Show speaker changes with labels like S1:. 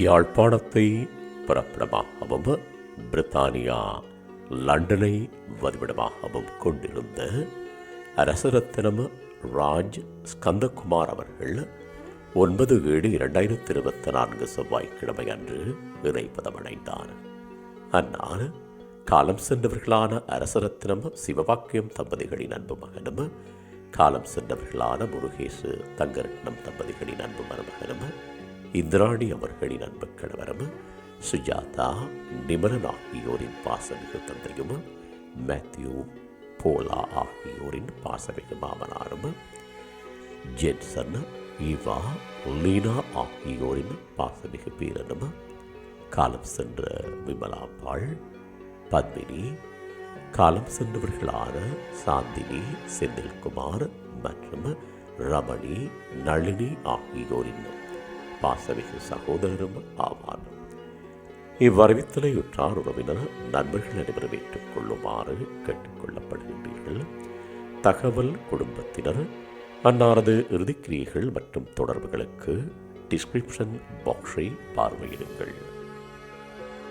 S1: யாழ்ப்பாணத்தை பிறப்பிடமாகவும் பிரித்தானியா லண்டனை வதிவிடமாகவும் கொண்டிருந்த அரசரத்தினம் ராஜ் ஸ்கந்தகுமார் அவர்கள் ஒன்பது ஏழு இரண்டாயிரத்தி இருபத்தி நான்கு செவ்வாய்க்கிழமை அன்று இறைப்பதமடைந்தார் அந்நாள் காலம் சென்றவர்களான அரசரத்தினம் சிவபாக்கியம் தம்பதிகளின் அன்பு மகனும் காலம் சென்றவர்களான முருகேசு தங்கரட்னம் தம்பதிகளின் அன்பு இந்திராணி அவர்களின் அன்பு கணவரும் சுஜாதா நிமலன் ஆகியோரின் பாசமிகு தந்தையும் மேத்யூ போலா ஆகியோரின் பாசமிகு மாமனாரும் ஜென்சன் ஈவா லீனா ஆகியோரின் பாசமிகு பேரனும் காலம் சென்ற விமலாம்பாள் பத்மினி காலம் சென்றவர்களான சாந்தினி செந்தில்குமார் மற்றும் ரமணி நளினி ஆகியோரின் பாசமிகு சகோதரரும் ஆவார். இவ்வறிவித்தலையுற்றார் உறவினர் நண்பர்கள் அனைவரும் ஏற்றுக்கொள்ளுமாறு கேட்டுக்கொள்ளப்படுகின்றீர்கள். தகவல் குடும்பத்தினர் அன்னாரது இறுதிக்கிரியைகள் மற்றும் தொடர்புகளுக்கு டிஸ்கிரிப்ஷன் பாக்ஸை பார்வையிடுங்கள்.